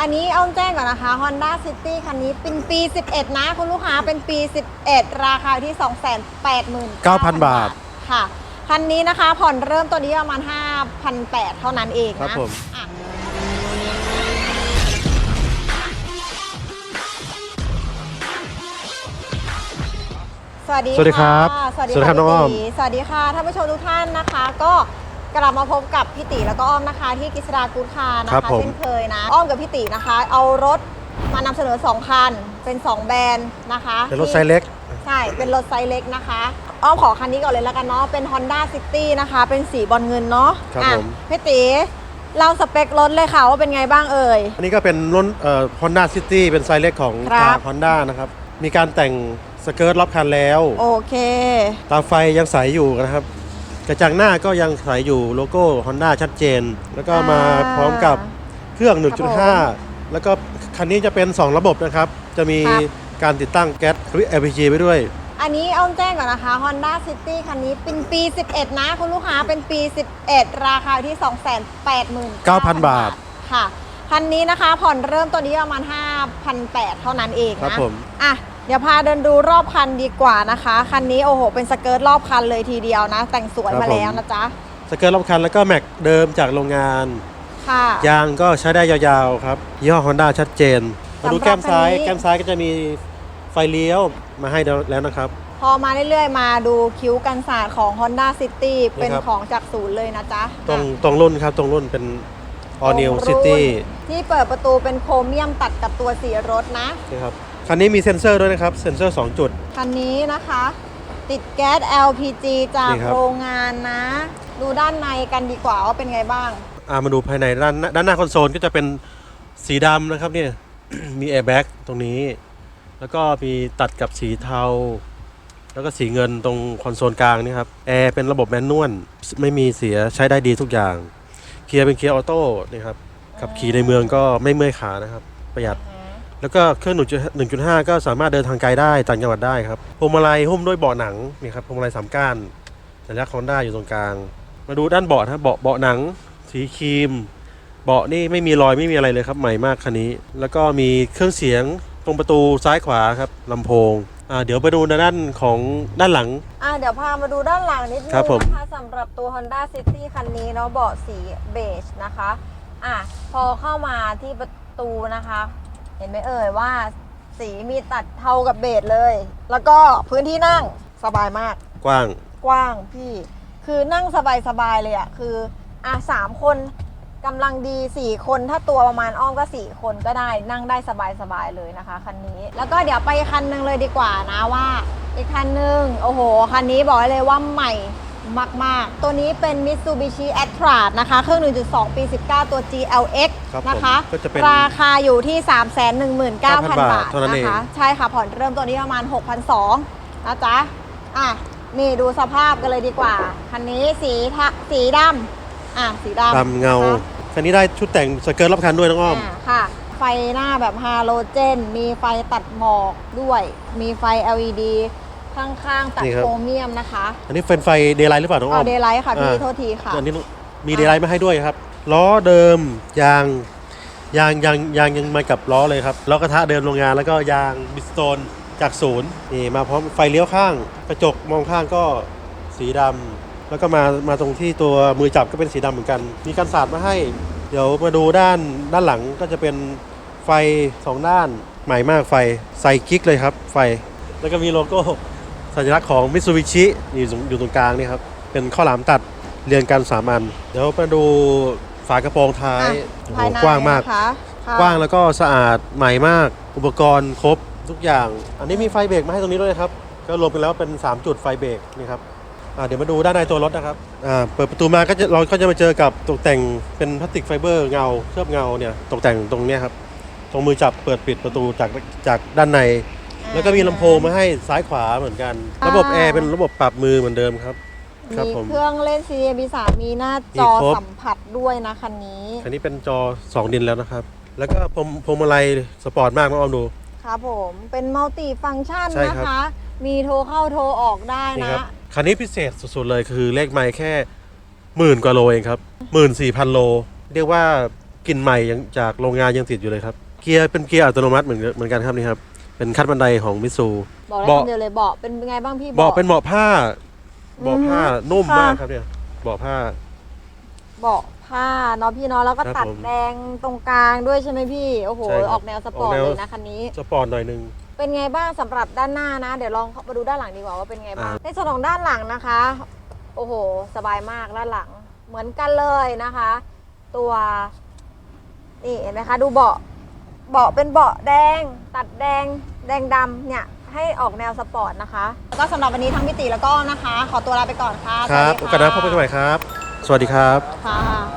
อันนี้อ้อมแจ้งก่อนนะคะ Honda City คันนี้เป็นปี 11 นะคุณลูกค้าเป็นปี 11 ราคาที่ 289,000 9,000 บาท ค่ะ คันนี้นะคะผ่อนเริ่มตัวนี้ประมาณ 5,800 เท่านั้นเองนะครับผมอะสวัสดีสวัสดีครับะสวัสดีสวัสดีครับะน้องอ้อมพี่ตีสวัสดีค่ะท่านผู้ชมทุกท่านนะคะ ก็ กลับมาพบกับพี่ตีแล้วก็อ้อมนะคะ ที่กิษดากูดคาร์นะครัคะบผม เช่นเคยนะ อ้อมกับพี่ตีนะคะ เอารถมานำเสนอ2คันเป็น2แบรนด์นะคะเป็นรถที่ไซส์เล็ก ใช่เป็นรถไซส์เล็กนะคะ อ้อมขอคันนี้ก่อนเลยแล้วกันเนาะเป็น Honda City นะคะ เป็นสีบอลเงินเนาะครับอะผม พี่ตีเล่าสเปครถเลยค่ะว่าเป็นไงบ้างเอ่ย อันนี้ก็เป็นรถเอ่อ Honda City เป็นไซส์เล็กของครับ ทาง Honda นะครับ มีการแต่งสเกิร์ตรอบคันแล้ว โอเค ตาไฟยังใสอยู่นะครับ กระจังหน้าก็ยังใสอยู่โลโก้ Honda ชัดเจน แล้วก็มาอ่าพร้อมกับเครื่องครับผม1.5 แล้วก็คันนี้จะเป็น 2 ระบบนะครับ จะมีครับ การติดตั้งแก๊ส LPG ไปด้วย อันนี้อ้อมแจ้งก่อนนะคะ Honda City คันนี้เป็นปี 11 นะ คุณลูกค้าเป็นปี 11 ราคาที่ 289,000 9,000บาทค่ะ คันนี้นะคะผ่อนเริ่มตัวนี้ประมาณ 5,800 เท่านั้นเองนะครับผม อะ เดี๋ยวพาเดินดูรอบคันดีกว่านะคะ คันนี้โอ้โห เป็นสเกิร์ตรอบคันเลยทีเดียวนะ แต่งสวยครับมาผมแล้วนะจ๊ะ สเกิร์ตรอบคันแล้วก็แม็กเดิมจากโรงงาน ค่ะ ยางก็ใช้ได้ยาวๆครับยี่ห้อ Honda ชัดเจน มาดูสำหรับแก้มซ้าย คันนี้ แก้มซ้ายก็จะมีไฟเลี้ยวมาให้แล้วนะครับ พอมาเรื่อยๆ มาดูคิ้วกันศาสตร์ของ Honda City เป็นครับของจากศูนย์เลยนะจ๊ะตรงอะตรงรุ่นครับ ตรงรุ่นเป็น All ตร New งรุ่น City ที่เปิดประตูเป็นโครเมียมตัดกับตัวสีรถนะ นะครับ คันนี้มีเซ็นเซอร์ด้วยนะครับ เซ็นเซอร์ 2 จุด คันนี้นะคะ ติดแก๊ส LPG จากนี่ครับ โรงงานนะ ดูด้านในกันดีกว่าว่าเป็นไงบ้าง อ่ามาดูภายในด้านหน้าด้านหน้าคอนโซลก็จะเป็นสีดำนะครับเนี่ย มีแอร์แบ็กตรงนี้ แล้วก็มีตัดกับสีเทา แล้วก็สีเงินตรงคอนโซลกลางนี่ครับ แอร์เป็นระบบแมนนวลไม่มีเสียใช้ได้ดีทุกอย่าง เกียร์เป็นเกียร์ออโต้นี่ครับขับขี่ในเมืองก็ไม่เมื่อยขานะครับ ประหยัด แล้วก็เครื่อง1.5 ก็สามารถเดินทางไกลได้ต่างจังหวัดได้ครับพวงมาลัยหุ้มด้วยเบาะหนังนี่ครับพวงมาลัยสามก้านสัญลักษณ์ฮอนด้าอยู่ตรงกลาง มาดูด้านเบาะนะครับเบาะเบาะหนัง สีครีม เบาะนี่ไม่มีรอยไม่มีอะไรเลยครับใหม่มากคันนี้ แล้วก็มีเครื่องเสียงตรงประตูซ้ายขวาครับลำโพงอ่าเดี๋ยวไปดูในด้านของด้านหลัง อะเดี๋ยวพามาดูด้านหลังนิดนึครับงผม นะคะสำหรับตัว Honda City คันนี้เนาะเบาะสีเบจนะคะ อะพอเข้ามาที่ประตูนะคะ เห็นไหมเอ่ยว่า สีมีตัดเทากับเบจเลย แล้วก็พื้นที่นั่งสบายมาก กว้าง กว้างพี่ คือนั่งสบายๆเลยอะ่ะคืออะสามคนกำลังดีสี่คนถ้าตัวประมาณอ้อมก็สี่คนก็ได้นั่งได้สบายๆเลยนะคะคันนี้ แล้วก็เดี๋ยวไปคันหนึงเลยดีกว่านะว่า อีกคันหนึงโอ้โหคันนี้บอกได้เลยว่าใหม่ มาก ๆ ตัวนี้เป็น Mitsubishi a t r a นะคะ เครื่อง 1.2 ปี 19 ตัว GLX ครับผมนะคะก็จะเป็นราคาอยู่ที่ 319,000 บาทเท่านั้นนะเองคะ ใช่ค่ะ ผ่อนเริ่มตัวนี้ประมาณ 6,200นะจ๊ะ อะ นี่ดูสภาพกันเลยดีกว่า คันนี้สีทะสีดำอะ สีดำดำเงา นะคะ คันนี้ได้ชุดแต่งสเกิร์ตรอบคันด้วยน้องอ้อม อ่าค่ะ ไฟหน้าแบบฮาโลเจน มีไฟตัดหมอกด้วย มีไฟ LED ข้างๆตัดนี่ครับ โครเมียมนะคะอันนี้เป็นไฟเดย์ไลท์หรือเปล่าน้องอ้เอาอมเดย์ไลท์ค่ะพี่อ่า โทษทีค่ะ อันนี้มีเดย์ไลท์มาให้ด้วยครับ ล้อเดิมยางยางยางยางยังมากับล้อเลยครับล้อกระทะเดิมโรงงานแล้วก็ยางบิสโตนจากศูนย์นี่มาพร้อมไฟเลี้ยวข้าง กระจกมองข้างก็สีดำแล้วก็มามาตรงที่ตัวมือจับก็เป็นสีดำเหมือนกัน มีการสาดมาให้ เดี๋ยวมาดูด้านด้านหลังก็จะเป็นไฟสองด้านใหม่มากไฟใส่กิ๊กเลยครับ ไฟแล้วก็มีโลโก้ สัญลักษณ์ของมิ t ซูบิชิอยู่ตรงอยู่ตรงกลางนี่ครับ เป็นข้าวหลามตัดเรียงกันสามอัน เดี๋ยวมาดูฝากระโปรงท้ายอะโอ้โหภายในกว้างมาก นะคะค่ะกว้างแล้วก็สะอาดใหม่มาก อุปกรณ์ครบทุกอย่าง อันนี้มีไฟเบรกมาให้ตรงนี้ด้วยนะครับ ก็รวมกันแล้วเป็น 3 จุดไฟเบรกนี่ครับอ่าเดี๋ยวมาดูด้านในตัวรถนะครับอ่าเปิดประตูมาก็จะเราก็จะมาเจอกับตกแต่งเป็นพลาสติกไฟเบอร์เงาเคลือบเงาเนี่ยตกแต่งตรงเนี้ยครับ ตรงมือจับเปิดปิดประตูจากจากด้านใน แล้วก็มีลำโพงมาให้ซ้ายขวาเหมือนกัน ระบบแอร์เป็นระบบปรับมือเหมือนเดิมครับ ครับมีผม เครื่องเล่น CD MP3 มีหน้าจอมีครบ สัมผัสด้วยนะคันนี้ คันนี้เป็นจอ 2 ดินแล้วนะครับ แล้วก็พรมพรมอะไรสปอร์ตมากน้องออมดู ครับผมเป็นมัลติฟัง c t ชันใช่นะครับคะ มีโทรเข้าโทรออกได้นี่นะ ครับ คันนี้พิเศษสุดๆเลยคือเลขไมล์แค่หมื่นกว่าโลเองครับหมื่นสี่พันโล เรียกว่ากลิ่นใหม่ยังจากโรงงานยังติดอยู่เลยครับ เกียร์เป็นเกียร์อัตโนมัติเหมือนเหมือนกันครับนี่ครับ เป็นคัดบันไดของมิซู บอกได้เบาะ คำเดียวเลยเบาะเป็นไงบ้างพี่เบาะเป็นเบาะผ้าเบาะผ้าอืมนุ่มค่ะมากครับเนี่ยเบาะผ้า เบาะผ้าเนาะพี่เนาะแล้วก็ครับตัดผมแดงตรงกลางด้วยใช่ไหมพี่โอ้โหใช่ครับออกแนวสปอร์ตออกแนว เลยนะคันนี้ สปอร์ตหน่อยหนึง เป็นไงบ้างสำหรับด้านหน้านะ เดี๋ยวลองมาดูด้านหลังดีกว่าว่าเป็นไงบ้าง อ่า ในส่วนของด้านหลังนะคะ โอ้โห สบายมากด้านหลังเหมือนกันเลยนะคะ ตัวนี่เห็นไหมคะ ดูเบาะ เบาะเป็นเบาะแดง ตัดแดง แดงดำเนี่ย ให้ออกแนวสปอร์ตนะคะ แล้วก็สำหรับวันนี้ทั้งพี่ติแล้วก็นะคะ ขอตัวลาไปก่อนค่ะครับสโอวัสดีกาสหน้าพบกันใหม่ครับ สวัสดีครับ ค่ะ